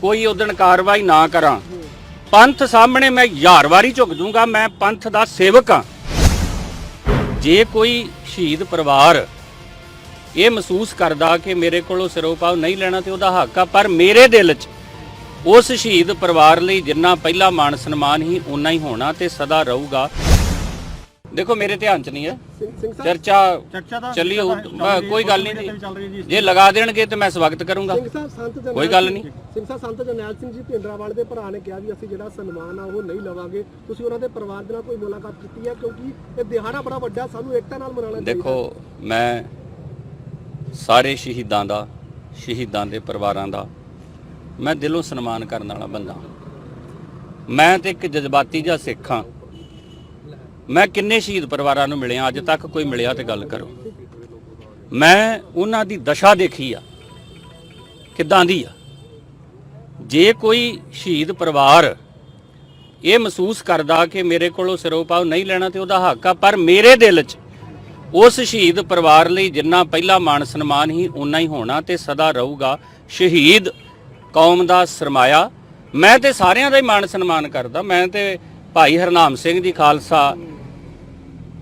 ਕੋਈ ਉਦਣ ਕਾਰਵਾਈ ਨਾ ਕਰਾਂ। ਪੰਥ ਸਾਹਮਣੇ ਮੈਂ ਹਜ਼ਾਰ ਵਾਰੀ ਝੁਕ ਜੂੰਗਾ, ਮੈਂ ਪੰਥ ਦਾ ਸੇਵਕ ਹਾਂ। ਜੇ ਕੋਈ ਸ਼ਹੀਦ ਪਰਿਵਾਰ ਇਹ ਮਹਿਸੂਸ ਕਰਦਾ ਕਿ ਮੇਰੇ ਕੋਲੋਂ ਸਿਰੋਪਾਵ ਨਹੀਂ ਲੈਣਾ ਤੇ ਉਹਦਾ ਹੱਕ ਆ, ਪਰ ਮੇਰੇ ਦਿਲ 'ਚ ਉਸ ਸ਼ਹੀਦ ਪਰਿਵਾਰ ਲਈ ਜਿੰਨਾ ਪਹਿਲਾ ਮਾਣ ਸਨਮਾਨ ਹੀ ਉਨਾ ਹੀ ਹੋਣਾ ਤੇ ਸਦਾ ਰਹੂਗਾ। ਦੇਖੋ ਮੇਰੇ ਧਿਆਨ 'ਚ ਨਹੀਂ ਹੈ। ਚਰਚਾ ਚੱਲੀ ਹੋਊ। ਕੋਈ ਗੱਲ ਨਹੀਂ ਜੀ। ਲਗਾ ਦੇਣਗੇ ਤੇ ਮੈਂ ਸਵਾਗਤ ਕਰੂੰਗਾ। ਕੋਈ ਗੱਲ ਨਹੀਂ। ਸਿੰਘ ਸਾਹਿਬ ਸੰਤ ਜਰਨੈਲ ਸਿੰਘ ਜੀ ਭਿੰਡਰਾਵਾਲ ਦੇ ਭਰਾ ਨੇ ਕਿਹਾ ਵੀ ਅਸੀਂ ਜਿਹੜਾ ਸਨਮਾਨ ਆ ਉਹ ਨਹੀਂ ਲਵਾਂਗੇ। ਤੁਸੀਂ ਉਹਨਾਂ ਦੇ ਪਰਿਵਾਰ ਦੇ ਨਾਲ ਕੋਈ ਮੁਲਾਕਾਤ ਕੀਤੀ ਹੈ? ਕਿਉਂਕਿ ਇਹ ਦਿਹਾੜਾ ਬੜਾ ਵੱਡਾ ਸਾਨੂੰ ਏਕਤਾ ਨਾਲ ਮਨਾਉਣਾ ਚਾਹੀਦਾ। ਦੇਖੋ ਮੈਂ ਸਾਰੇ ਸ਼ਹੀਦਾਂ ਦਾ ਸ਼ਹੀਦਾਂ ਦੇ ਪਰਿਵਾਰਾਂ ਦਾ ਮੈਂ ਦਿਲੋਂ ਸਨਮਾਨ ਕਰਨ ਵਾਲਾ ਬੰਦਾ ਮੈਂ ਤੇ ਇੱਕ ਜਜ਼ਬਾਤੀ ਜਿਹਾ ਸਿੱਖ ਹਾਂ। ਮੈਂ ਕਿੰਨੇ ਸ਼ਹੀਦ ਪਰਿਵਾਰਾਂ ਨੂੰ ਮਿਲਿਆ, ਅੱਜ ਤੱਕ ਕੋਈ ਮਿਲਿਆ ਤੇ ਗੱਲ ਕਰੋ। ਮੈਂ ਉਹਨਾਂ ਦੀ ਦਸ਼ਾ ਦੇਖੀ ਆ, ਕਿੱਦਾਂ ਦੀ ਆ? ਜੇ ਕੋਈ ਸ਼ਹੀਦ ਪਰਿਵਾਰ ਇਹ ਮਹਿਸੂਸ ਕਰਦਾ ਕਿ ਮੇਰੇ ਕੋਲੋਂ ਸਿਰੋਪਾਵ ਨਹੀਂ ਲੈਣਾ ਤੇ ਉਹਦਾ ਹੱਕ ਆ, ਪਰ ਮੇਰੇ ਦਿਲ 'ਚ ਉਸ ਸ਼ਹੀਦ ਪਰਿਵਾਰ ਲਈ ਜਿੰਨਾ ਪਹਿਲਾ ਮਾਣ ਸਨਮਾਨ ਹੀ ਉਨਾ ਹੀ ਹੋਣਾ ਤੇ ਸਦਾ ਰਹੂਗਾ। ਸ਼ਹੀਦ ਕੌਮ ਦਾ ਸਰਮਾਇਆ। ਮੈਂ ਤੇ ਸਾਰਿਆਂ ਦਾ ਹੀ ਮਾਣ ਸਨਮਾਨ ਕਰਦਾ। ਮੈਂ ਤੇ ਭਾਈ ਹਰਨਾਮ ਸਿੰਘ ਜੀ, ਖਾਲਸਾ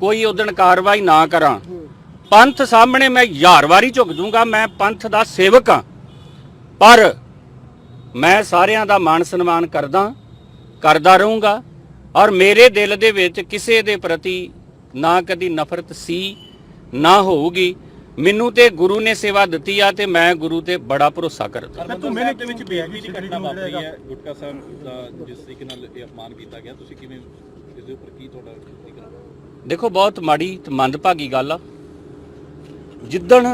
ਕੋਈ ਉਦਣ ਕਾਰਵਾਈ ਨਾ ਕਰਾਂ। ਪੰਥ ਸਾਹਮਣੇ ਮੈਂ ਹਜ਼ਾਰ ਵਾਰੀ ਝੁਕ ਜੂੰਗਾ ਮੈਂ ਪੰਥ ਦਾ ਸੇਵਕ ਹਾਂ। ਪਰ ਮੈਂ ਸਾਰਿਆਂ ਦਾ ਮਾਣ ਸਨਮਾਨ ਕਰਦਾ ਕਰਦਾ ਰਹੂੰਗਾ ਔਰ ਮੇਰੇ ਦਿਲ ਦੇ ਵਿੱਚ ਕਿਸੇ ਦੇ ਪ੍ਰਤੀ ਨਾ ਕਦੀ ਨਫ਼ਰਤ ਸੀ ਨਾ ਹੋਊਗੀ। ਮੈਨੂੰ ਤੇ ਗੁਰੂ ਨੇ ਸੇਵਾ ਦਿੱਤੀ ਆ ਤੇ ਮੈਂ ਗੁਰੂ ਤੇ ਬੜਾ ਭਰੋਸਾ ਕਰਦਾ। ਮੈਂ ਤੂੰ ਮੇਰੇ ਦੇ ਵਿੱਚ ਬੇਅਦਬੀ ਦੀ ਘਟਨਾ ਵਾਪਰੀ ਹੈ ਗੁਟਕਾ ਸਾਹਿਬ ਦਾ ਜਿਸ ਤਰੀਕੇ ਨਾਲ ਇਹ ਅਪਮਾਨ ਕੀਤਾ ਗਿਆ ਤੁਸੀਂ ਕਿਵੇਂ ਇਸ ਦੇ ਉੱਪਰ ਕੀ ਤੁਹਾਡਾ ਦੇਖੋ, ਬਹੁਤ ਮਾੜੀ ਤੇ ਮੰਦਭਾਗੀ ਗੱਲ ਆ। ਜਿੱਦਣ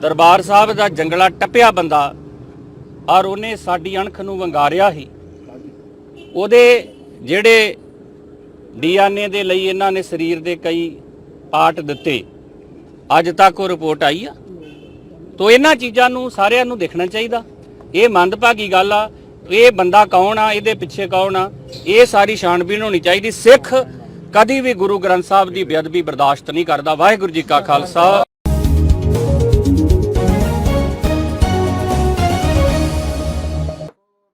ਦਰਬਾਰ ਸਾਹਿਬ ਦਾ ਜੰਗਲਾ ਟੱਪਿਆ ਬੰਦਾ ਔਰ ਉਹਨੇ ਸਾਡੀ ਅਣਖ ਨੂੰ ਵੰਗਾਰਿਆ ਸੀ, ਉਹਦੇ ਜਿਹੜੇ ਡੀਐਨਏ ਦੇ ਲਈ ਇਹਨਾਂ ਨੇ ਸਰੀਰ ਦੇ ਕਈ ਪਾਰਟ ਦਿੱਤੇ, ਅੱਜ ਤੱਕ ਉਹ ਰਿਪੋਰਟ ਆਈ ਆ। ਤੋ ਇਹਨਾਂ ਚੀਜ਼ਾਂ ਨੂੰ ਸਾਰਿਆਂ ਨੂੰ ਦੇਖਣਾ ਚਾਹੀਦਾ। ਇਹ ਮੰਦਭਾਗੀ ਗੱਲ ਆ, ਇਹ ਬੰਦਾ ਕੌਣ ਆ, ਇਹਦੇ ਪਿੱਛੇ ਕੌਣ ਆ, ਇਹ ਸਾਰੀ ਛਾਣਬੀਣ ਹੋਣੀ ਚਾਹੀਦੀ। ਸਿੱਖ ਕਦੀ ਵੀ ਗੁਰੂ ਗ੍ਰੰਥ ਸਾਹਿਬ ਦੀ ਬੇਅਦਬੀ ਬਰਦਾਸ਼ਤ ਨਹੀਂ ਕਰਦਾ। ਵਾਹਿਗੁਰੂ ਜੀ ਕਾ ਖਾਲਸਾ।